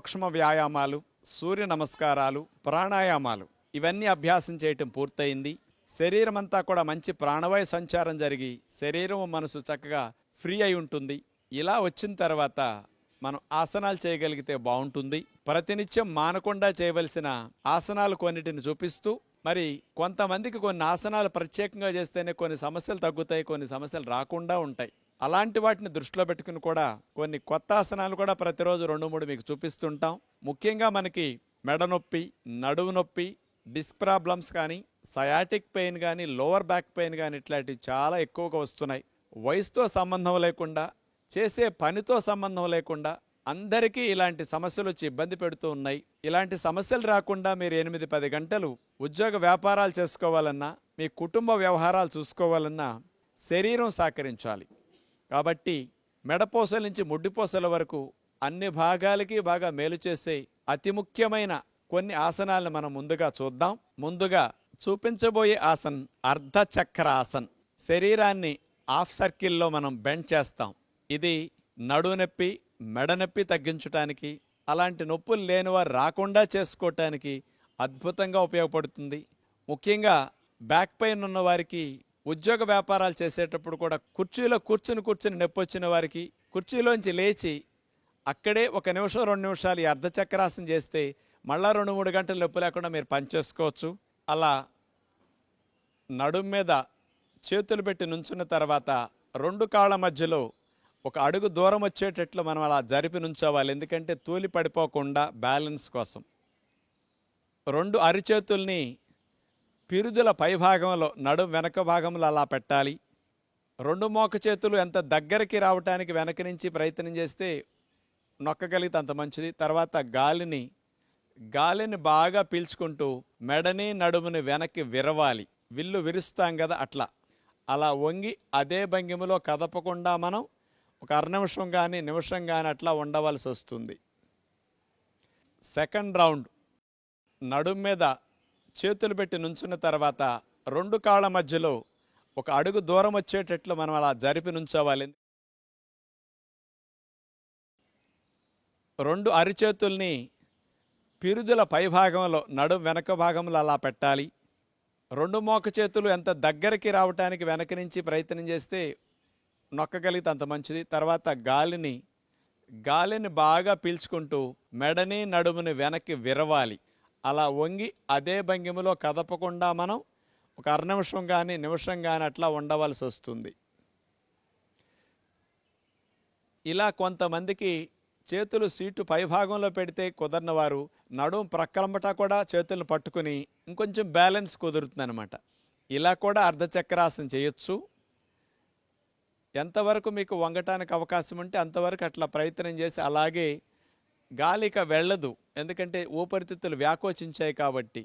సూక్ష్మ వ్యాయామాలు సూర్య నమస్కారాలు ప్రాణాయామాలు ఇవన్నీ అభ్యాసం చేయటం పూర్తయింది. శరీరం అంతా కూడా మంచి ప్రాణవాయు సంచారం జరిగి శరీరం మనసు చక్కగా ఫ్రీ అయి ఉంటుంది. ఇలా వచ్చిన తర్వాత మనం ఆసనాలు చేయగలిగితే బాగుంటుంది. ప్రతినిత్యం మానకుండా చేయవలసిన ఆసనాలు కొన్నిటిని చూపిస్తూ మరి కొంతమందికి కొన్ని ఆసనాలు ప్రత్యేకంగా చేస్తేనే కొన్ని సమస్యలు తగ్గుతాయి కొన్ని సమస్యలు రాకుండా ఉంటాయి. అలాంటి వాటిని దృష్టిలో పెట్టుకుని కూడా కొన్ని కొత్త ఆసనాలు కూడా ప్రతిరోజు రెండు మూడు మీకు చూపిస్తుంటాం. ముఖ్యంగా మనకి మెడ నొప్పి నడువు నొప్పి డిస్క్ ప్రాబ్లమ్స్ కానీ సయాటిక్ పెయిన్ కానీ లోవర్ బ్యాక్ పెయిన్ కానీ ఇట్లాంటివి చాలా ఎక్కువగా వస్తున్నాయి. వయసుతో సంబంధం లేకుండా చేసే పనితో సంబంధం లేకుండా అందరికీ ఇలాంటి సమస్యలు వచ్చి ఇబ్బంది పెడుతూ ఉన్నాయి. ఇలాంటి సమస్యలు రాకుండా మీరు ఎనిమిది పది గంటలు ఉద్యోగ వ్యాపారాలు చేసుకోవాలన్నా మీ కుటుంబ వ్యవహారాలు చూసుకోవాలన్నా శరీరం సహకరించాలి. కాబట్టి మెడపోసల నుంచి ముడ్డిపోసల వరకు అన్ని భాగాలకి బాగా మేలు చేసే అతి ముఖ్యమైన కొన్ని ఆసనాలను మనం ముందుగా చూద్దాం. ముందుగా చూపించబోయే ఆసన్ అర్ధచక్ర ఆసన్ శరీరాన్ని హాఫ్ సర్కిల్లో మనం బెండ్ చేస్తాం. ఇది నడునొప్పి మెడ నొప్పి తగ్గించడానికి అలాంటి నొప్పులు లేనివారు రాకుండా చేసుకోవటానికి అద్భుతంగా ఉపయోగపడుతుంది. ముఖ్యంగా బ్యాక్ పెయిన్ ఉన్న వారికి ఉద్యోగ వ్యాపారాలు చేసేటప్పుడు కూడా కుర్చీలో కూర్చుని కూర్చుని నొప్పొచ్చిన వారికి కుర్చీలోంచి లేచి అక్కడే ఒక నిమిషం రెండు నిమిషాలు ఈ అర్ధచక్రాసనం చేస్తే మళ్ళా రెండు మూడు గంటలు నొప్పి లేకుండా మీరు పనిచేసుకోవచ్చు అలా నడుం మీద చేతులు పెట్టి నుంచున్న తర్వాత రెండు కాళ్ళ మధ్యలో ఒక అడుగు దూరం వచ్చేటట్లు మనం అలా జరిపి నుంచోవాలి. ఎందుకంటే తూలి పడిపోకుండా బ్యాలెన్స్ కోసం. రెండు అరిచేతుల్ని పిరుదుల పైభాగంలో నడుం వెనక భాగంలో అలా పెట్టాలి. రెండు మోక చేతులు ఎంత దగ్గరికి రావటానికి వెనక నుంచి ప్రయత్నం చేస్తే నొక్కగలిగితే అంత మంచిది. తర్వాత గాలిని గాలిని బాగా పీల్చుకుంటూ మెడని నడుముని వెనక్కి విరవాలి. విల్లు విరుస్తాం కదా అట్లా. అలా వంగి అదే భంగిమలో కదపకుండా మనం ఒక అర నిమిషం కానీ నిమిషం కానీ అట్లా ఉండవలసి వస్తుంది. Second round. నడుము మీద చేతులు పెట్టి నుంచున్న తర్వాత రెండు కాళ్ళ మధ్యలో ఒక అడుగు దూరం వచ్చేటట్లు మనం అలా జరిపి నుంచోవాలి. రెండు అరిచేతుల్ని పిరుదుల పైభాగంలో నడుం వెనక భాగంలో అలా పెట్టాలి. రెండు మోక చేతులు ఎంత దగ్గరికి రావటానికి వెనక నుంచి ప్రయత్నం చేస్తే నొక్కగలిగితే అంత మంచిది. తర్వాత గాలిని గాలిని బాగా పీల్చుకుంటూ మెడని నడుముని వెనక్కి విరవాలి. అలా వంగి అదే భంగిమలో కదపకుండా మనం ఒక అర్నిమిషం కానీ నిమిషం కానీ అట్లా ఉండవలసి వస్తుంది. ఇలా కొంతమందికి చేతులు సీటు పైభాగంలో పెడితే కుదరిన వారు నడుం ప్రక్కలంబట కూడా చేతులను పట్టుకుని ఇంకొంచెం బ్యాలెన్స్ కుదురుతుందనమాట ఇలా కూడా అర్ధచక్రాసనం చేయొచ్చు. ఎంతవరకు మీకు వంగటానికి అవకాశం ఉంటే అంతవరకు అట్లా ప్రయత్నం చేసి అలాగే గాలిక వెళ్ళదు. ఎందుకంటే ఊపిరితిత్తులు వ్యాకోచించాయి కాబట్టి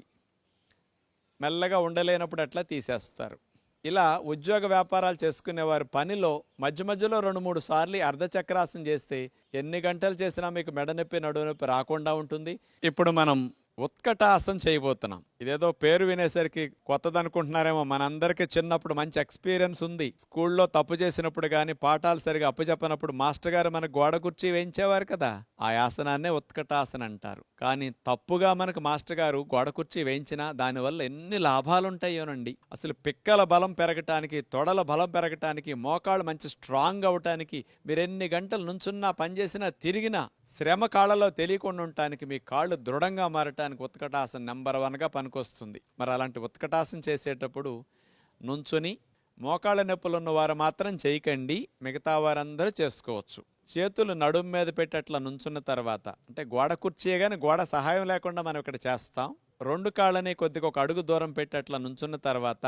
మెల్లగా ఉండలేనప్పుడు అట్లా తీసేస్తారు. ఇలా ఉద్యోగ వ్యాపారాలు చేసుకునేవారు పనిలో మధ్య మధ్యలో రెండు మూడు సార్లు అర్ధచక్రాసం అర్ధచక్రాసనం చేస్తే ఎన్ని గంటలు చేసినా మీకు మెడ నొప్పి నడువు నొప్పి రాకుండా ఉంటుంది. ఇప్పుడు మనం ఉత్కటాసనం చేయబోతున్నాం. ఇదేదో పేరు వినేసరికి కొత్తది అనుకుంటున్నారేమో మనందరికీ చిన్నప్పుడు మంచి ఎక్స్పీరియన్స్ ఉంది. స్కూల్లో తప్పు చేసినప్పుడు కానీ పాఠాలు సరిగా అప్పచెప్పనప్పుడు మాస్టర్ గారు మన గోడ కుర్చీ వేయించేవారు కదా. ఆ ఆసనాన్నే ఉత్కటాసన అంటారు. కానీ తప్పుగా మనకు మాస్టర్ గారు గోడ కుర్చీ వేయించినా దానివల్ల ఎన్ని లాభాలు ఉంటాయోనండి అసలు పిక్కల బలం పెరగటానికి తొడల బలం పెరగటానికి మోకాళ్ళు మంచి స్ట్రాంగ్ అవటానికి మీరు ఎన్ని గంటలు నుంచున్నా పనిచేసినా తిరిగినా శ్రమ కాళ్ళలో తెలియకుండా ఉండటానికి మీ కాళ్ళు దృఢంగా మారటానికి ఉత్కటాసన నెంబర్ వన్గా పనికొస్తుంది. మరి అలాంటి ఉత్కటాసన చేసేటప్పుడు నుంచుని మోకాళ్ళ నొప్పులు ఉన్న వారు మాత్రం చేయకండి. మిగతా వారందరూ చేసుకోవచ్చు. చేతులు నడుము మీద పెట్టి అట్లా నుంచున్న తర్వాత అంటే గోడ కుర్చీ కానీ గోడ సహాయం లేకుండా మనం ఇక్కడ చేస్తాం. రెండు కాళ్ళని కొద్దిగా ఒక అడుగు దూరం పెట్టి అట్లా నుంచున్న తర్వాత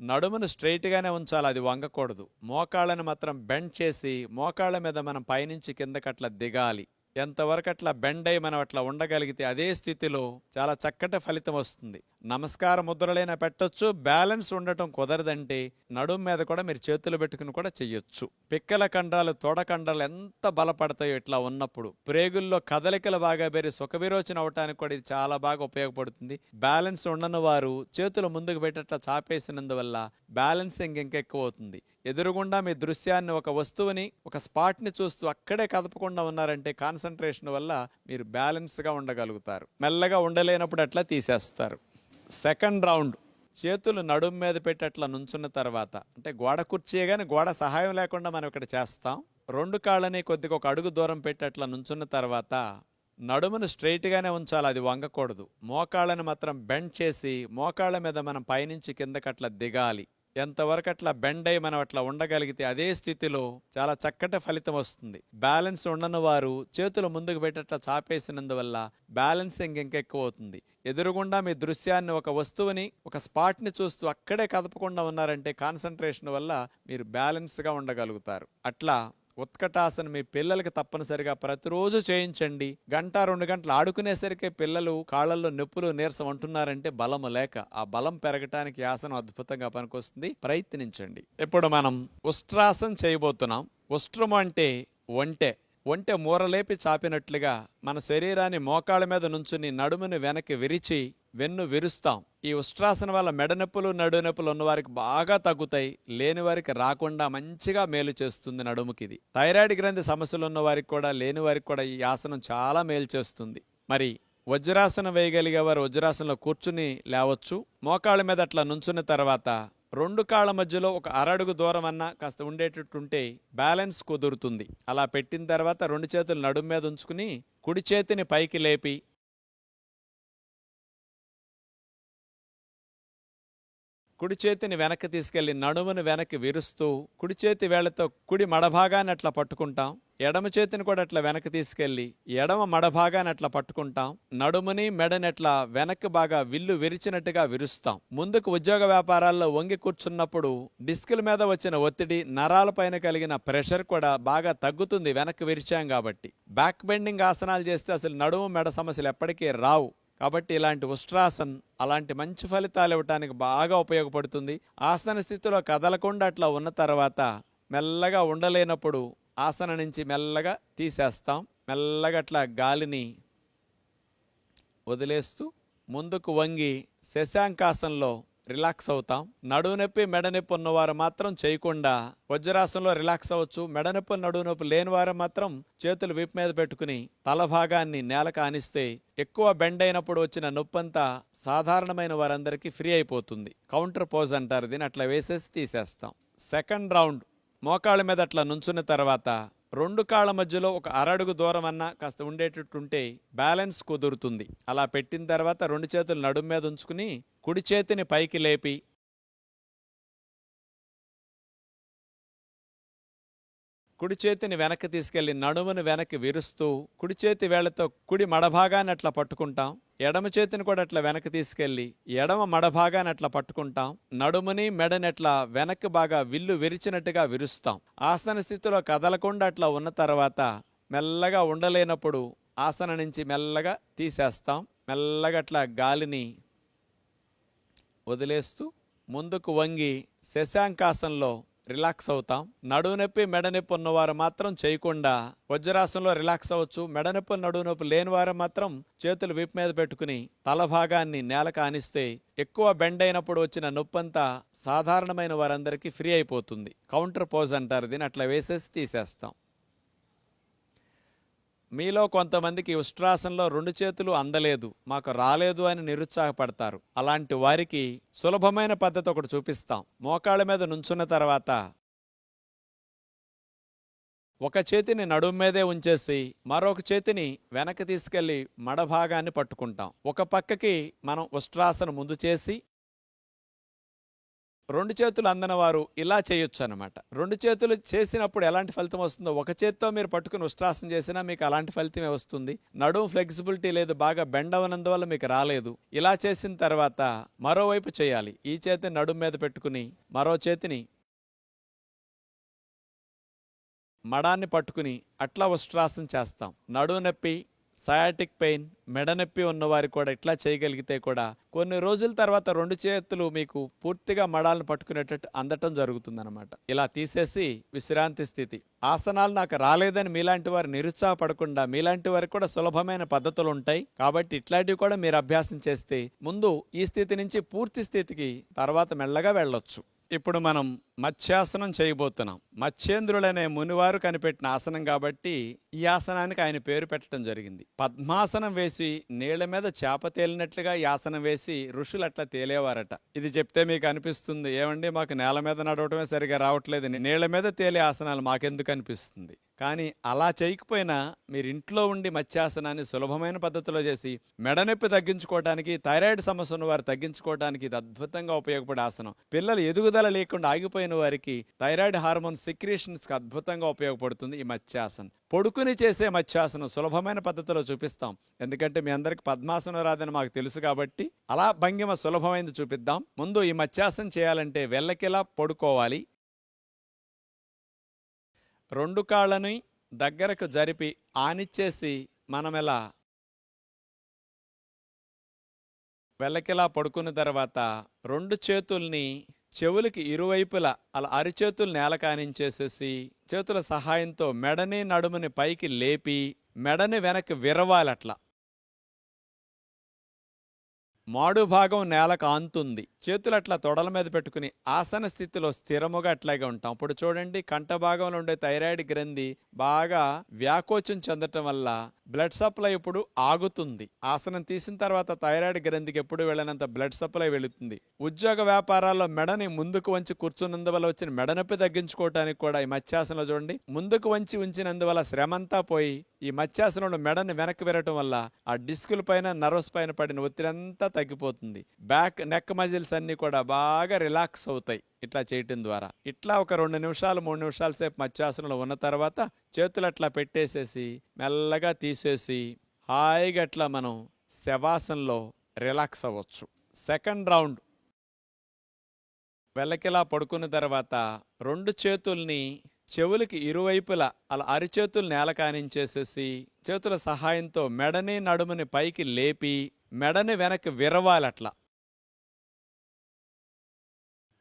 నడుమును స్ట్రైట్గానే ఉంచాలి అది వంగకూడదు. మోకాళ్ళని మాత్రం బెండ్ చేసి మోకాళ్ళ మీద మనం పైనుంచి కిందకట్లా దిగాలి. ఎంతవరకు అట్లా బెండ్ అయి మనం అట్లా ఉండగలిగితే అదే స్థితిలో చాలా చక్కటి ఫలితం వస్తుంది. నమస్కార ముద్రలైనా పెట్టొచ్చు బ్యాలెన్స్ ఉండటం కుదరదంటే నడుం మీద కూడా మీరు చేతులు పెట్టుకుని కూడా చెయ్యొచ్చు. పిక్కల కండరాలు తోడకండరాలు ఎంత బలపడతాయో ఇట్లా ఉన్నప్పుడు ప్రేగుల్లో కదలికలు బాగా పెరి సుఖ విరోచన అవటానికి కూడా ఇది చాలా బాగా ఉపయోగపడుతుంది. బ్యాలెన్స్ ఉండని వారు చేతులు ముందుకు పెట్టేట్లా చాపేసినందువల్ల బ్యాలెన్సింగ్ ఇంకెక్కువ అవుతుంది. ఎదురుగుండా మీ దృశ్యాన్ని ఒక వస్తువుని ఒక స్పాట్ని చూస్తూ అక్కడే కదపకుండా ఉన్నారంటే కాన్సన్ట్రేషన్ వల్ల మీరు బ్యాలెన్స్గా ఉండగలుగుతారు. మెల్లగా ఉండలేనప్పుడు అట్లా తీసేస్తారు. Second round. చేతులు నడుము మీద పెట్టి అట్లా నుంచున్న తర్వాత అంటే గోడ కుర్చీయే కానీ గోడ సహాయం లేకుండా మనం ఇక్కడ చేస్తాం. రెండు కాళ్ళని కొద్దిగా ఒక అడుగు దూరం పెట్టి అట్లా నుంచున్న తర్వాత నడుమును స్ట్రైట్గానే ఉంచాలి అది వంగకూడదు. మోకాళ్ళని మాత్రం బెండ్ చేసి మోకాళ్ళ మీద మనం పైనుంచి కిందకి అట్లా దిగాలి. ఎంతవరకు అట్లా బెండ్ అయి మనం అట్లా ఉండగలిగితే అదే స్థితిలో చాలా చక్కటి ఫలితం వస్తుంది. బ్యాలెన్స్ ఉండని వారు చేతులు ముందుకు పెట్టట్లా చాపేసినందువల్ల బ్యాలెన్సింగ్ ఇంకెక్కువ అవుతుంది. ఎదురుగుండా మీ దృశ్యాన్ని ఒక వస్తువుని ఒక స్పాట్ని చూస్తూ అక్కడే కదపకుండా ఉన్నారంటే కాన్సన్ట్రేషన్ వల్ల మీరు బ్యాలెన్స్గా ఉండగలుగుతారు. అట్లా ఉత్కటాసన మీ పిల్లలకి తప్పనిసరిగా ప్రతిరోజు చేయించండి. గంట రెండు గంటలు ఆడుకునేసరికి పిల్లలు కాళ్ళల్లో నొప్పులు నీరసం అంటున్నారంటే బలము లేక ఆ బలం పెరగటానికి ఆసనం అద్భుతంగా పనికొస్తుంది. ప్రయత్నించండి. ఇప్పుడు మనం ఉష్ట్రాసనం చేయబోతున్నాం. ఉష్ట్రము అంటే ఒంటె. ఒంటె మూరలేపి చాపినట్లుగా మన శరీరాన్ని మోకాళ్ళ మీద నుంచుని నడుముని వెనక్కి విరిచి వెన్ను విరుస్తాం. ఈ ఉష్ట్రాసన వల్ల మెడనొప్పులు నడునొప్పులు ఉన్నవారికి బాగా తగ్గుతాయి. లేని వారికి రాకుండా మంచిగా మేలు చేస్తుంది నడుముకి ఇది థైరాయిడ్ గ్రంథి సమస్యలు ఉన్న వారికి కూడా లేని వారికి కూడా ఈ ఆసనం చాలా మేలు చేస్తుంది. మరి వజ్రాసనం వేయగలిగే వారు వజ్రాసనంలో కూర్చుని లేవచ్చు. మోకాళ్ళ మీద అట్లా నుంచున్న తర్వాత రెండు కాళ్ళ మధ్యలో ఒక అరడుగు దూరం అన్నా కాస్త ఉండేటట్టుంటే బ్యాలెన్స్ కుదురుతుంది. అలా పెట్టిన తర్వాత రెండు చేతులు నడుము మీద ఉంచుకుని కుడి చేతిని పైకి లేపి కుడి చేతిని వెనక్కి తీసుకెళ్ళి నడుమును వెనక్కి విరుస్తూ కుడి చేతి వేళ్ళతో కుడి మడభాగాన్ని అట్లా పట్టుకుంటాం. ఎడమ చేతిని కూడా అట్లా వెనక్కి తీసుకెళ్ళి ఎడమ మడభాగాన్ని అట్లా పట్టుకుంటాం. నడుముని మెడని అట్లా వెనక్కి బాగా విల్లు విరిచినట్టుగా విరుస్తాం. ముందుకు ఉద్యోగ వ్యాపారాల్లో వంగి కూర్చున్నప్పుడు డిస్కుల మీద వచ్చిన ఒత్తిడి నరాలపైన కలిగిన ప్రెషర్ కూడా బాగా తగ్గుతుంది వెనక్కి విరిచాం కాబట్టి. బ్యాక్ బెండింగ్ ఆసనాలు చేస్తే అసలు నడుము మెడ సమస్యలు ఎప్పటికీ రావు. కాబట్టి ఇలాంటి ఉష్ట్రాసన్ అలాంటి మంచి ఫలితాలు ఇవ్వటానికి బాగా ఉపయోగపడుతుంది. ఆసన స్థితిలో కదలకుండా అట్లా ఉన్న తర్వాత మెల్లగా ఉండలేనప్పుడు ఆసన నుంచి మెల్లగా తీసేస్తాం. మెల్లగా అట్లా గాలిని వదిలేస్తూ ముందుకు వంగి శశాంకాసంలో రిలాక్స్ అవుతాం. నడువు నొప్పి మెడ నొప్పి ఉన్నవారు మాత్రం చేయకుండా వజ్రాసనంలో రిలాక్స్ అవ్వచ్చు. మెడనొప్పి నడువు నొప్పి లేని వారు మాత్రం చేతులు వీపు మీద పెట్టుకుని తల భాగాన్ని నేలకు ఆనిస్తే ఎక్కువ బెండ్ అయినప్పుడు వచ్చిన నొప్పంతా సాధారణమైన వారందరికీ ఫ్రీ అయిపోతుంది. కౌంటర్ పోజ్ అంటారు దీన్ని. అట్లా వేసేసి తీసేస్తాం. సెకండ్ రౌండ్ మోకాళ్ళ మీద అట్లా నుంచున్న తర్వాత రెండు కాళ్ళ మధ్యలో ఒక అరడుగు దూరం అన్నా కాస్త ఉండేటట్టుంటే బ్యాలెన్స్ కుదురుతుంది. అలా పెట్టిన తర్వాత రెండు చేతులు నడుము మీద ఉంచుకుని కుడి చేతిని పైకి లేపి కుడి చేతిని వెనక్కి తీసుకెళ్ళి నడుమును వెనక్కి విరుస్తూ కుడి చేతి వేళ్ళతో కుడి మడభాగాన్ని అట్లా పట్టుకుంటాం. ఎడమ చేతిని కూడా అట్లా వెనక్కి తీసుకెళ్ళి ఎడమ మడభాగాన్ని అట్లా పట్టుకుంటాం. నడుముని మెడని అట్లా వెనక్కి బాగా విల్లు విరిచినట్టుగా విరుస్తాం. ఆసన స్థితిలో కదలకుండా అట్లా ఉన్న తర్వాత మెల్లగా ఉండలేనప్పుడు ఆసన నుంచి మెల్లగా తీసేస్తాం. మెల్లగా అట్లా గాలిని వదిలేస్తూ ముందుకు వంగి శశాంకాసంలో రిలాక్స్ అవుతాం. నడువు నొప్పి మెడ నొప్పి ఉన్నవారు మాత్రం చేయకుండా వజ్రాసనంలో రిలాక్స్ అవ్వచ్చు. మెడనొప్పి నడువు నొప్పి లేని వారు మాత్రం చేతులు విప్ మీద పెట్టుకుని తల భాగాన్ని నేలకు ఆనిస్తే ఎక్కువ బెండ్ అయినప్పుడు వచ్చిన నొప్పంతా సాధారణమైన వారందరికీ ఫ్రీ అయిపోతుంది. కౌంటర్ పోజ్ అంటారు దీన్ని. అట్లా వేసేసి తీసేస్తాం. మీలో కొంతమందికి ఉష్ట్రాసంలో రెండు చేతులు అందలేదు మాకు రాలేదు అని నిరుత్సాహపడతారు. అలాంటి వారికి సులభమైన పద్ధతి ఒకటి చూపిస్తాం. మోకాళ్ళ మీద నుంచున్న తర్వాత ఒక చేతిని నడుము మీదే ఉంచేసి మరొక చేతిని వెనక్కి తీసుకెళ్ళి మడభాగాన్ని పట్టుకుంటాం. ఒక పక్కకి మనం ఉష్ట్రాసన ముందు చేసి రెండు చేతులు అందనవారు ఇలా చేయొచ్చు అనమాట రెండు చేతులు చేసినప్పుడు ఎలాంటి ఫలితం వస్తుందో ఒక చేత్తో మీరు పట్టుకుని ఉష్ట్రాసనం చేసినా మీకు అలాంటి ఫలితమే వస్తుంది. నడుము ఫ్లెక్సిబిలిటీ లేదు బాగా బెండ్ అవనందువల్ల మీకు రాలేదు. ఇలా చేసిన తర్వాత మరోవైపు చేయాలి. ఈ చేతిని నడుము మీద పెట్టుకుని మరో చేతిని మడాన్ని పట్టుకుని అట్లా ఉష్ట్రాసనం చేస్తాం. నడువు నొప్పి సయాటిక్ పెయిన్ మెడనొప్పి ఉన్నవారు కూడా ఇట్లా చేయగలిగితే కూడా కొన్ని రోజుల తర్వాత రెండు చేతులు మీకు పూర్తిగా మడాలను పట్టుకునేటట్టు అందటం జరుగుతుందన్నమాట. ఇలా తీసేసి విశ్రాంతి స్థితి. ఆసనాలు నాకు రాలేదని మీలాంటి వారు నిరుత్సాహపడకుండా మీలాంటి వారికి కూడా సులభమైన పద్ధతులు ఉంటాయి. కాబట్టి ఇట్లాంటివి కూడా మీరు అభ్యాసం చేస్తే ముందు ఈ స్థితి నుంచి పూర్తి స్థితికి తర్వాత మెల్లగా వెళ్ళొచ్చు. ఇప్పుడు మనం మత్స్యాసనం చేయబోతున్నాం. మత్స్యేంద్రులనే మునివారు కనిపెట్టిన ఆసనం కాబట్టి ఈ ఆసనానికి ఆయన పేరు పెట్టడం జరిగింది. పద్మాసనం వేసి నీళ్ళ మీద చేప తేలినట్లుగా ఈ ఆసనం వేసి ఋషులు అట్లా తేలేవారట. ఇది చెప్తే మీకు అనిపిస్తుంది. ఏమండి మాకు నేల మీద నడవటమే సరిగా రావట్లేదు. నీళ్ళ మీద తేలే ఆసనాలు మాకెందుకు అనిపిస్తుంది? కానీ అలా చేయకపోయినా మీరు ఇంట్లో ఉండి మత్స్యాసనాన్ని సులభమైన పద్ధతిలో చేసి మెడనొప్పి తగ్గించుకోవడానికి థైరాయిడ్ సమస్య ఉన్న వారు తగ్గించుకోవడానికి ఇది అద్భుతంగా ఉపయోగపడే ఆసనం. పిల్లలు ఎదుగుదల లేకుండా ఆగిపోయిన వారికి థైరాయిడ్ హార్మోన్ సిక్రియేషన్స్కి అద్భుతంగా ఉపయోగపడుతుంది ఈ మత్స్యాసనం. పొడుకుని చేసే మత్స్యాసనం సులభమైన పద్ధతిలో చూపిస్తాం. ఎందుకంటే మీ అందరికి పద్మాసనం రాదని మాకు తెలుసు కాబట్టి అలా భంగిమ సులభమైంది చూపిద్దాం. ముందు ఈ మత్స్యాసనం చేయాలంటే వెళ్ళకిలా పడుకోవాలి. రెండు కాళ్ళని దగ్గరకు జరిపి ఆనిచ్చేసి మనమెలా వెళ్ళకిలా వెల్లకిలా పడుకున్న తర్వాత రెండు చేతుల్ని చెవులకి ఇరువైపులా అలా అరిచేతులు నేలకానించేసేసి చేతుల సహాయంతో మెడని నడుముని పైకి లేపి మెడని వెనక్కి విరవాలట్లా. మాడు భాగం నేలకు ఆంతుంది చేతులు అట్లా తొడల మీద పెట్టుకుని ఆసన స్థితిలో స్థిరముగా అట్లాగే ఉంటాం. అప్పుడు చూడండి కంట భాగంలో ఉండే థైరాయిడ్ గ్రంథి బాగా వ్యాకోచం చెందటం వల్ల బ్లడ్ సప్లై ఇప్పుడు ఆగుతుంది. ఆసనం తీసిన తర్వాత థైరాయిడ్ గ్రంథికి ఎప్పుడు వెళ్ళినంత బ్లడ్ సప్లై వెళుతుంది. ఉద్యోగ వ్యాపారాల్లో మెడని ముందుకు వంచి కూర్చున్నందువల్ల వచ్చిన మెడనొప్పి తగ్గించుకోవడానికి కూడా ఈ మత్స్యాసనంలో చూడండి ముందుకు వంచి ఉంచినందువల్ల శ్రమంతా పోయి ఈ మత్స్యాసనంలో మెడని వెనక్కి వెళ్ళటం వల్ల ఆ డిస్కుల పైన నర్వస్ పైన పడిన ఒత్తిడి అంతా తగ్గిపోతుంది. బ్యాక్ నెక్ మజిల్స్ అన్నీ కూడా బాగా రిలాక్స్ అవుతాయి ఇట్లా చేయటం ద్వారా. ఇట్లా ఒక రెండు నిమిషాలు మూడు నిమిషాల సేపు మత్స్యాసనంలో ఉన్న తర్వాత చేతులు అట్లా పెట్టేసేసి మెల్లగా తీసేసి హాయిగా అట్లా మనం శవాసంలో రిలాక్స్ అవ్వచ్చు. Second round. వెల్లకిలా పడుకున్న తర్వాత రెండు చేతుల్ని చెవులకి ఇరువైపులా అలా అరిచేతులు నేల కానించేసేసి చేతుల సహాయంతో మెడని నడుముని పైకి లేపి మెడని వెనక్కి విరవాలి అట్లా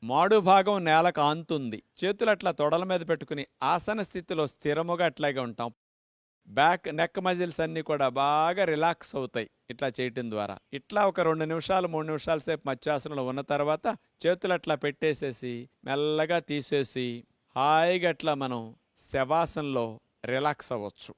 మాడు భాగం నేలకు ఆంతుంది చేతులు అట్లా తొడల మీద పెట్టుకుని ఆసన స్థితిలో స్థిరముగా అట్లాగే ఉంటాం. బ్యాక్ నెక్ మజిల్స్ అన్నీ కూడా బాగా రిలాక్స్ అవుతాయి ఇట్లా చేయటం ద్వారా. ఇట్లా ఒక రెండు నిమిషాలు మూడు నిమిషాల సేపు మత్స్యాసనంలో ఉన్న తర్వాత చేతులు అట్లా పెట్టేసేసి మెల్లగా తీసేసి హాయిగా అట్లా మనం శవాసంలో రిలాక్స్ అవ్వచ్చు.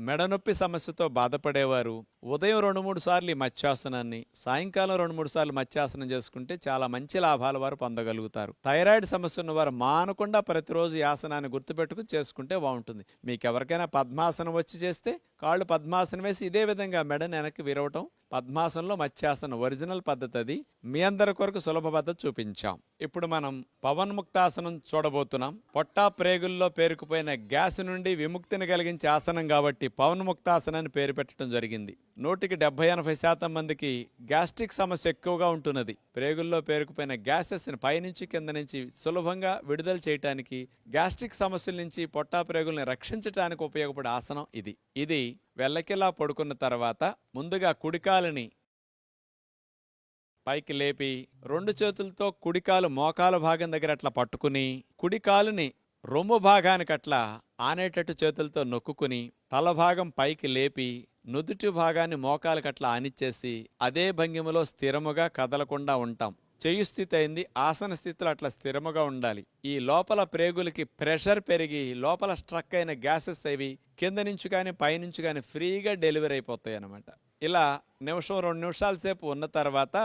మెడనొప్పి సమస్యతో బాధపడేవారు. ఉదయం రెండు మూడు సార్లు ఈ మత్స్యాసనాన్ని సాయంకాలం రెండు మూడు సార్లు మత్స్యాసనం చేసుకుంటే చాలా మంచి లాభాలు వారు పొందగలుగుతారు. థైరాయిడ్ సమస్య ఉన్న వారు మానకుండా ప్రతిరోజు ఈ ఆసనాన్ని గుర్తుపెట్టుకుని చేసుకుంటే బాగుంటుంది. మీకు ఎవరికైనా పద్మాసనం వచ్చి చేస్తే కాళ్ళు పద్మాసనం వేసి ఇదే విధంగా మెడను వెనక్కి విరవటం పద్మాసనంలో మత్స్యాసనం ఒరిజినల్ పద్ధతి అది. మీ అందరి కొరకు సులభ పద్ధతి చూపించాం. ఇప్పుడు మనం పవన్ ముక్తాసనం చూడబోతున్నాం. పొట్టా ప్రేగుల్లో పేరుకుపోయిన గ్యాస్ నుండి విముక్తిని కలిగించే ఆసనం కాబట్టి పవన్ ముక్తాసనాన్ని పేరు పెట్టడం జరిగింది. నూటికి డెబ్బై ఎనభై శాతం మందికి గ్యాస్ట్రిక్ సమస్య ఎక్కువగా ఉంటున్నది. ప్రేగుల్లో పేరుకుపోయిన గ్యాసెస్ని పైనుంచి కింద నుంచి సులభంగా విడుదల చేయటానికి గ్యాస్ట్రిక్ సమస్యల నుంచి పొట్టా ప్రేగుల్ని రక్షించడానికి ఉపయోగపడే ఆసనం ఇది. ఇది వెల్లకిలా పడుకున్న తర్వాత ముందుగా కుడికాలని పైకి లేపి రెండు చేతులతో కుడికాలు మోకాలు భాగం దగ్గర అట్లా పట్టుకుని కుడికాలుని రొమ్ము భాగానికి అట్లా ఆనేటట్టు చేతులతో నొక్కుకుని తల భాగం పైకి లేపి నుదుటి భాగాన్ని మోకాలకట్లా ఆనిచ్చేసి అదే భంగిమలో స్థిరముగా కదలకుండా ఉంటాం. చేయు స్థితి అయింది ఆసన స్థితిలో అట్లా స్థిరముగా ఉండాలి. ఈ లోపల ప్రేగులకి ప్రెషర్ పెరిగి లోపల స్ట్రక్ అయిన గ్యాసెస్ అవి కింద నుంచి కానీ పైనుంచి కానీ ఫ్రీగా డెలివరీ అయిపోతాయి అనమాట ఇలా నిమిషం రెండు నిమిషాల సేపు ఉన్న తర్వాత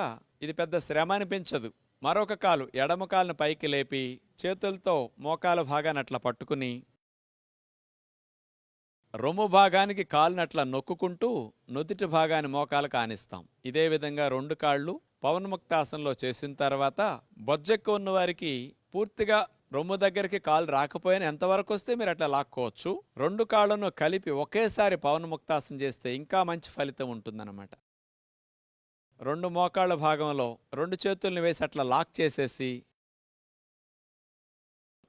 ఇది పెద్ద శ్రమ అనిపించదు. మరొక కాలు ఎడమ కాలును పైకి లేపి చేతులతో మోకాల భాగాన్ని అట్లా పట్టుకుని రొమ్ము భాగానికి కాలునట్లా నొక్కుకుంటూ నుదుటి భాగాన్ని మోకాలు కానిస్తాం. ఇదే విధంగా రెండు కాళ్ళు పవన్ముక్తాసనంలో చేసిన తర్వాత బొజ్జెక్కు ఉన్న వారికి పూర్తిగా రొమ్ము దగ్గరికి కాలు రాకపోయినా ఎంతవరకు వస్తే మీరు అట్లా లాక్కోవచ్చు. రెండు కాళ్ళను కలిపి ఒకేసారి పవన్ముక్తాసనం చేస్తే ఇంకా మంచి ఫలితం ఉంటుందన్నమాట. రెండు మోకాళ్ళ భాగంలో రెండు చేతుల్ని వేసి అట్లా లాక్ చేసేసి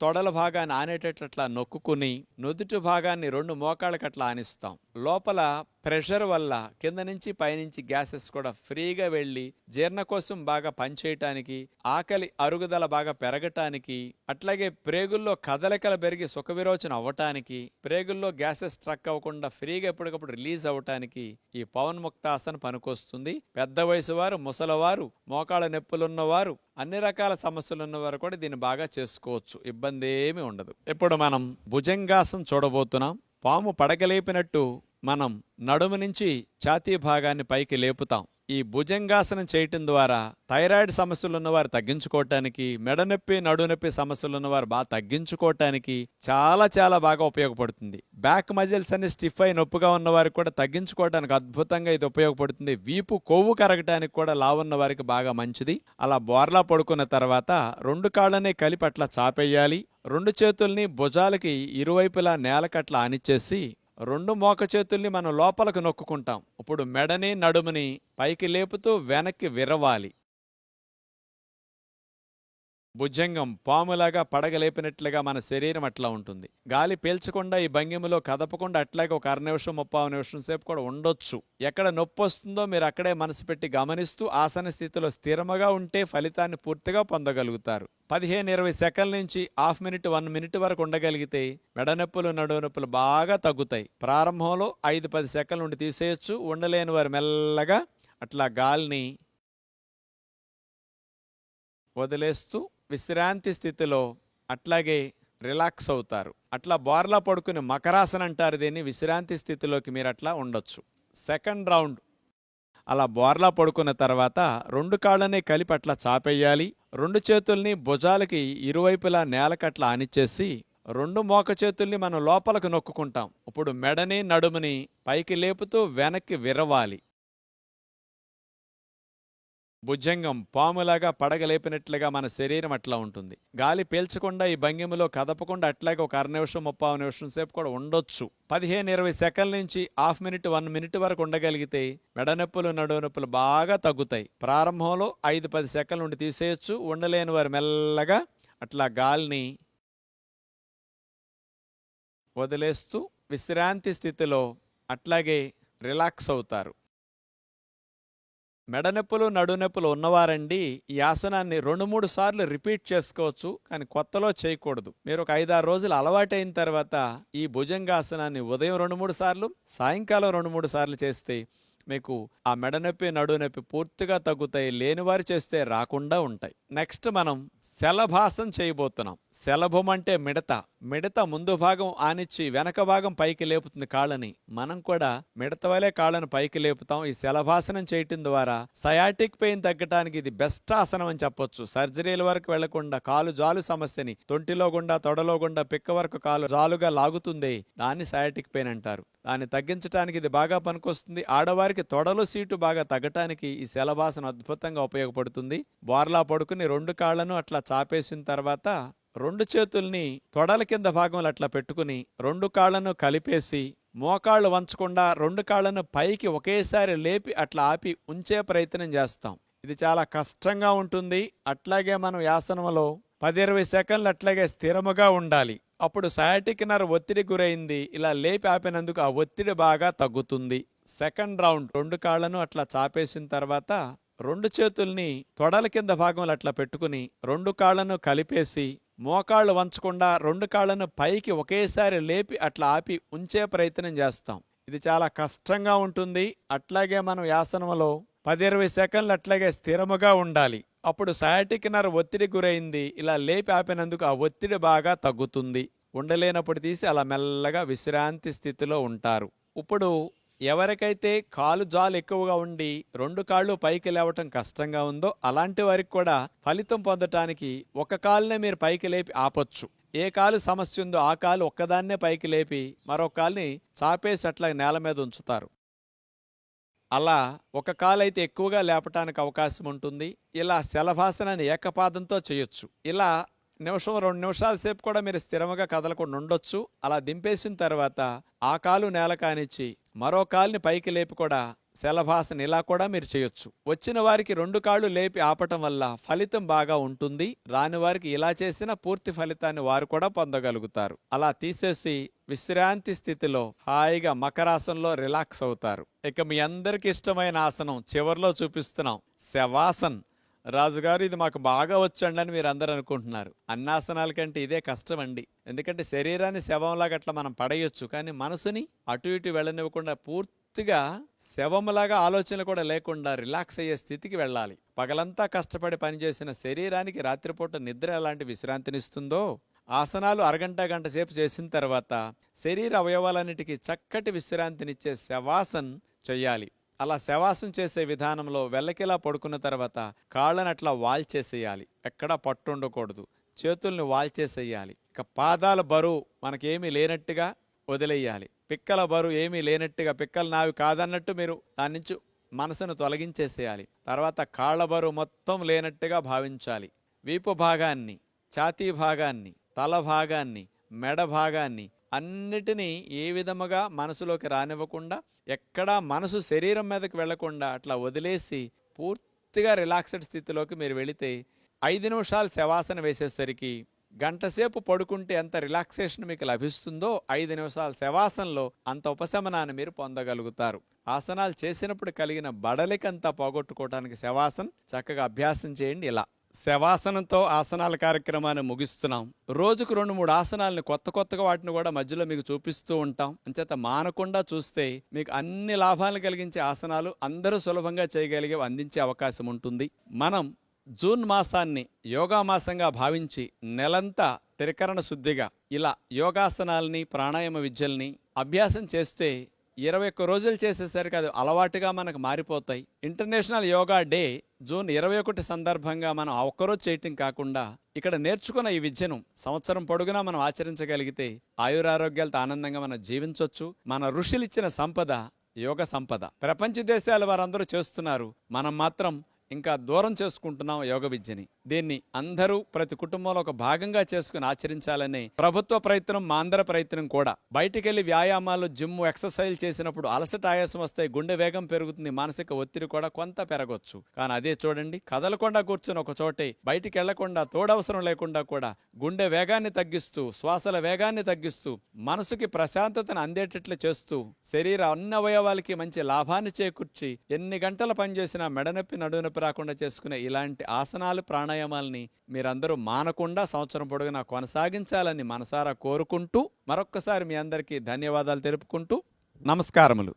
తొడల భాగాన్ని ఆనేటట్లట్లా నొక్కుని నొక్కుకుని నుదుటి భాగాన్ని రెండు మోకాళ్ళకట్లా ఆనిస్తాం. లోపల ప్రెషర్ వల్ల కింద నుంచి పైనుంచి గ్యాసెస్ కూడా ఫ్రీగా వెళ్ళి జీర్ణకోశం బాగా పనిచేయటానికి ఆకలి అరుగుదల బాగా పెరగటానికి అట్లాగే ప్రేగుల్లో కదలికలు పెరిగి సుఖ విరోచన అవ్వటానికి ప్రేగుల్లో గ్యాసెస్ స్ట్రక్ అవ్వకుండా ఫ్రీగా ఎప్పటికప్పుడు రిలీజ్ అవ్వటానికి ఈ పవన్ ముక్తాసన పనికొస్తుంది. పెద్ద వయసు వారు ముసలవారు మోకాళ్ళ నొప్పులున్నవారు అన్ని రకాల సమస్యలు ఉన్నవారు కూడా దీన్ని బాగా చేసుకోవచ్చు. ఇబ్బంది ఏమీ ఉండదు. ఇప్పుడు మనం భుజంగాసం చూడబోతున్నాం పాము పడగలేపినట్టు మనం నడుము నుంచి ఛాతీ భాగాన్ని పైకి లేపుతాం. ఈ భుజంగాసనం చేయటం ద్వారా థైరాయిడ్ సమస్యలు ఉన్నవారు తగ్గించుకోవటానికి మెడనొప్పి నడునొప్పి సమస్యలు ఉన్నవారు బాగా తగ్గించుకోవటానికి చాలా చాలా బాగా ఉపయోగపడుతుంది. బ్యాక్ మజిల్స్ అన్ని స్టిఫ్ అయి నొప్పిగా ఉన్నవారికి కూడా తగ్గించుకోవటానికి అద్భుతంగా ఇది ఉపయోగపడుతుంది. వీపు కొవ్వు కరగటానికి కూడా లావున్న వారికి బాగా మంచిది. అలా బోర్లా పడుకున్న తర్వాత రెండు కాళ్ళనే కలిపి అట్లా చాపేయాలి. రెండు చేతుల్ని భుజాలకి ఇరువైపులా నేలకట్లా ఆనిచ్చేసి రెండు మోక చేతుల్ని మనం లోపలకు నొక్కుకుంటాం. ఇప్పుడు మెడని నడుముని పైకి లేపుతూ వెనక్కి విరవాలి. భుజంగం పాములాగా పడగలేపినట్లుగా మన శరీరం అట్లా ఉంటుంది. గాలి పీల్చకుండా ఈ భంగిమలో కదపకుండా అట్లాగే ఒక అర నిమిషం ముప్పై నిమిషం సేపు కూడా ఉండొచ్చు. ఎక్కడ నొప్పి వస్తుందో మీరు అక్కడే మనసు పెట్టి గమనిస్తూ ఆసన స్థితిలో స్థిరముగా ఉంటే ఫలితాన్ని పూర్తిగా పొందగలుగుతారు. పదిహేను ఇరవై సెకండ్ల నుంచి హాఫ్ మినిట్ వన్ మినిట్ వరకు ఉండగలిగితే మెడనొప్పులు నడునొప్పులు నొప్పులు బాగా తగ్గుతాయి. ప్రారంభంలో ఐదు పది సెకండ్ల నుండి తీసేయొచ్చు. ఉండలేని వారు మెల్లగా అట్లా గాలిని వదిలేస్తూ విశ్రాంతి స్థితిలో అట్లాగే రిలాక్స్ అవుతారు. అట్లా బోర్లా పడుకుని మకరాసన అంటారు దీన్ని. విశ్రాంతి స్థితిలోకి మీరు అట్లా ఉండొచ్చు. Second round. అలా బోర్లా పడుకున్న తర్వాత రెండు కాళ్ళని కలిపి అట్లా చాపేయాలి. రెండు చేతుల్ని భుజాలకి ఇరువైపులా నేలకట్లా అనిచేసి రెండు మోక చేతుల్ని మనం లోపలకు నొక్కుంటాం ఇప్పుడు మెడని నడుముని పైకి లేపుతూ వెనక్కి విరవాలి. భుజంగం పాములాగా పడగలేపినట్లుగా మన శరీరం అట్లా ఉంటుంది. గాలి పీల్చకుండా ఈ భంగిమలో కదపకుండా అట్లాగే ఒక అర నిమిషం ముప్పై నిమిషం సేపు కూడా ఉండొచ్చు. పదిహేను ఇరవై సెకండ్ల నుంచి హాఫ్ మినిట్ వన్ మినిట్ వరకు ఉండగలిగితే మెడనొప్పులు నడునొప్పులు నొప్పులు బాగా తగ్గుతాయి. ప్రారంభంలో ఐదు పది సెకండ్ల నుండి తీసేయొచ్చు. ఉండలేని వారు మెల్లగా అట్లా గాలిని వదిలేస్తూ విశ్రాంతి స్థితిలో అట్లాగే రిలాక్స్ అవుతారు. మెడనొప్పులు నడునొప్పులు ఉన్నవారండి ఈ ఆసనాన్ని రెండు మూడు సార్లు రిపీట్ చేసుకోవచ్చు కానీ కొత్తలో చేయకూడదు. మీరు ఒక ఐదారు రోజులు అలవాటైన తర్వాత ఈ భుజంగాసనాన్ని ఉదయం రెండు మూడు సార్లు సాయంకాలం రెండు మూడు సార్లు చేస్తే మీకు ఆ మెడ నొప్పి నొప్పి పూర్తిగా తగ్గుతాయి లేనివారు చేస్తే రాకుండా ఉంటాయి. నెక్స్ట్ మనం శలభాసం చేయబోతున్నాం. శలభం అంటే మిడత. మిడత ముందు భాగం ఆనిచ్చి వెనక భాగం పైకి లేపుతుంది కాళ్ళని. మనం కూడా మిడత వలె కాళ్ళను పైకి లేపుతాం. ఈ శలభాసనం చేయటం ద్వారా సయాటిక్ పెయిన్ తగ్గటానికి ఇది బెస్ట్ ఆసనం అని చెప్పొచ్చు. సర్జరీల వరకు వెళ్ళకుండా కాలు జాలు సమస్యని తొంటిలో గుండా తొడలో గుండా పిక్క వరకు కాలు జాలుగా లాగుతుంది దాన్ని సయాటిక్ పెయిన్ అంటారు. దాన్ని తగ్గించడానికి ఇది బాగా పనికొస్తుంది. ఆడవారికి తొడలు సీటు బాగా తగ్గటానికి ఈ శలభాసన అద్భుతంగా ఉపయోగపడుతుంది. బోర్లా పడుకుని రెండు కాళ్ళను అట్లా చాపేసిన తర్వాత రెండు చేతుల్ని తొడల కింద భాగంలో అట్లా పెట్టుకుని రెండు కాళ్ళను కలిపేసి మోకాళ్ళు వంచకుండా రెండు కాళ్ళను పైకి ఒకేసారి లేపి అట్లా ఆపి ఉంచే ప్రయత్నం చేస్తాం. ఇది చాలా కష్టంగా ఉంటుంది. అట్లాగే మనం యాసనంలో పది ఇరవై సెకండ్లు అట్లాగే స్థిరముగా ఉండాలి. అప్పుడు సయాటిక్ నర్ ఒత్తిడి గురైంది. ఇలా లేపి ఆపినందుకు ఆ ఒత్తిడి బాగా తగ్గుతుంది. సెకండ్ రౌండ్ రెండు కాళ్ళను అట్లా చాపేసిన తర్వాత రెండు చేతుల్ని తొడల కింద భాగంలో అట్లా పెట్టుకుని రెండు కాళ్ళను కలిపేసి మోకాళ్ళు వంచకుండా రెండు కాళ్ళను పైకి ఒకేసారి లేపి అట్లా ఆపి ఉంచే ప్రయత్నం చేస్తాం. ఇది చాలా కష్టంగా ఉంటుంది. అట్లాగే మనం యాసనంలో పది ఇరవై సెకండ్లు అట్లాగే స్థిరముగా ఉండాలి. అప్పుడు సయాటిక్ నర్ ఒత్తిడి గురైంది. ఇలా లేపి ఆపినందుకు ఆ ఒత్తిడి బాగా తగ్గుతుంది. ఉండలేనప్పుడు తీసి అలా మెల్లగా విశ్రాంతి స్థితిలో ఉంటారు. ఇప్పుడు ఎవరికైతే కాలు జాలు ఎక్కువగా ఉండి రెండు కాళ్ళు పైకి లేవటం కష్టంగా ఉందో అలాంటి వారికి కూడా ఫలితం పొందటానికి ఒక కాలునే మీరు పైకి లేపి ఆపొచ్చు. ఏ కాలు సమస్య ఉందో ఆ కాలు ఒక్కదాన్నే పైకి లేపి మరొక కాలుని చాపేసి అట్లా నేల మీద ఉంచుతారు. అలా ఒక కాలైతే ఎక్కువగా లేపటానికి అవకాశం ఉంటుంది ఇలా శలభాసనాన్ని ఏకపాదంతో చేయొచ్చు. ఇలా నిమిషం రెండు నిమిషాల సేపు కూడా మీరు స్థిరముగా కదలకుండా ఉండొచ్చు. అలా దింపేసిన తర్వాత ఆ కాలు నేల కానిచ్చి మరో కాలుని పైకి లేపి కూడా శలభాసన ఇలా కూడా మీరు చేయొచ్చు. వచ్చిన వారికి రెండు కాళ్ళు లేపి ఆపటం వల్ల ఫలితం బాగా ఉంటుంది. రాని వారికి ఇలా చేసిన పూర్తి ఫలితాన్ని వారు కూడా పొందగలుగుతారు. అలా తీసేసి విశ్రాంతి స్థితిలో హాయిగా మకరాసనంలో రిలాక్స్ అవుతారు. ఇక మీ అందరికి ఇష్టమైన ఆసనం చివర్లో చూపిస్తున్నాం. శవాసన్. రాజుగారు ఇది మాకు బాగా వచ్చండి అని మీరు అందరూ అనుకుంటున్నారు. అన్నాసనాల కంటే ఇదే కష్టం అండి ఎందుకంటే శరీరాన్ని శవంలాగా అట్లా మనం పడేయొచ్చు. కానీ మనసుని అటు ఇటు వెళ్ళనివ్వకుండా పూర్తి పూర్తిగా శవంలాగా ఆలోచనలు కూడా లేకుండా రిలాక్స్ అయ్యే స్థితికి వెళ్ళాలి. పగలంతా కష్టపడి పనిచేసిన శరీరానికి రాత్రిపూట నిద్ర ఎలాంటి విశ్రాంతినిస్తుందో ఆసనాలు అరగంట గంట సేపు చేసిన తర్వాత శరీర అవయవాలన్నిటికీ చక్కటి విశ్రాంతినిచ్చే శవాసన్ చెయ్యాలి అలా శవాసం చేసే విధానంలో వెల్లకిలా పడుకున్న తర్వాత కాళ్ళని అట్లా వాల్చేసేయాలి ఎక్కడా పట్టు ఉండకూడదు చేతుల్ని వాల్చేసేయాలి ఇక పాదాల బరువు మనకేమీ లేనట్టుగా వదిలేయాలి. పిక్కల బరువు ఏమీ లేనట్టుగా పిక్కలు నావి కాదన్నట్టు మీరు దాని నుంచి మనసును తొలగించేసేయాలి. తర్వాత కాళ్ళ బరువు మొత్తం లేనట్టుగా భావించాలి. వీపు భాగాన్ని ఛాతీ భాగాన్ని తల భాగాన్ని మెడ భాగాన్ని అన్నిటినీ ఏ విధముగా మనసులోకి రానివ్వకుండా ఎక్కడా మనసు శరీరం మీదకి వెళ్ళకుండా అట్లా వదిలేసి పూర్తిగా రిలాక్స్డ్ స్థితిలోకి మీరు వెళితే ఐదు నిమిషాలు శవాసన వేసేసరికి గంటసేపు పడుకుంటే ఎంత రిలాక్సేషన్ మీకు లభిస్తుందో ఐదు నిమిషాల శవాసనలో అంత ఉపశమనాన్ని మీరు పొందగలుగుతారు. ఆసనాలు చేసినప్పుడు కలిగిన బడలికంతా పోగొట్టుకోవడానికి శవాసన్ చక్కగా అభ్యాసం చేయండి ఇలా. శవాసనంతో ఆసనాల కార్యక్రమాన్ని ముగిస్తున్నాం. రోజుకు రెండు మూడు ఆసనాలను కొత్త కొత్తగా వాటిని కూడా మధ్యలో మీకు చూపిస్తూ ఉంటాం. అంచేత మానకుండా చూస్తే మీకు అన్ని లాభాలు కలిగించే ఆసనాలు అందరూ సులభంగా చేయగలిగే అందించే అవకాశం ఉంటుంది. మనం జూన్ మాసాన్ని యోగా మాసంగా భావించి నెలంతా త్రికరణ శుద్ధిగా ఇలా యోగాసనాల్ని ప్రాణాయామ విద్యల్ని అభ్యాసం చేస్తే ఇరవై ఒక్క రోజులు చేసేసరికి అది అలవాటుగా మనకు మారిపోతాయి. ఇంటర్నేషనల్ యోగా డే జూన్ ఇరవై ఒకటి సందర్భంగా మనం ఒక్కరోజు చేయటం కాకుండా ఇక్కడ నేర్చుకున్న ఈ విద్యను సంవత్సరం పొడుగునా మనం ఆచరించగలిగితే ఆయురారోగ్యాలతో ఆనందంగా మనం జీవించవచ్చు మన ఋషులు ఇచ్చిన సంపద యోగ సంపద. ప్రపంచ దేశాల వారందరూ చేస్తున్నారు. మనం మాత్రం ఇంకా దూరం చేసుకుంటున్నాం యోగ విద్యని. దీన్ని అందరూ ప్రతి కుటుంబంలో ఒక భాగంగా చేసుకుని ఆచరించాలని ప్రభుత్వ ప్రయత్నం మా అందరి ప్రయత్నం కూడా. బయటికెళ్ళి వ్యాయామాలు జిమ్ ఎక్సర్సైజ్ చేసినప్పుడు అలసట ఆయాసం వస్తాయి గుండె వేగం పెరుగుతుంది మానసిక ఒత్తిడి కూడా కొంత పెరగొచ్చు. కానీ అదే చూడండి కదలకుండా కూర్చుని ఒక చోటే బయటికి వెళ్ళకుండా తోడవసరం లేకుండా కూడా గుండె వేగాన్ని తగ్గిస్తూ శ్వాసల వేగాన్ని తగ్గిస్తూ మనసుకి ప్రశాంతతను అందేటట్లు చేస్తూ శరీర అన్ని అవయవాలకి మంచి లాభాన్ని చేకూర్చి ఎన్ని గంటలు పనిచేసినా మెడనొప్పి నడునొప్పి రాకుండా చేసుకునే ఇలాంటి ఆసనాలు ప్రాణాయామాలని మీరందరూ మానకుండా సంవత్సరం పొడుగునా కొనసాగించాలని మనసారా కోరుకుంటూ మరొక్కసారి మీ అందరికీ ధన్యవాదాలు తెలుపుకుంటూ నమస్కారములు.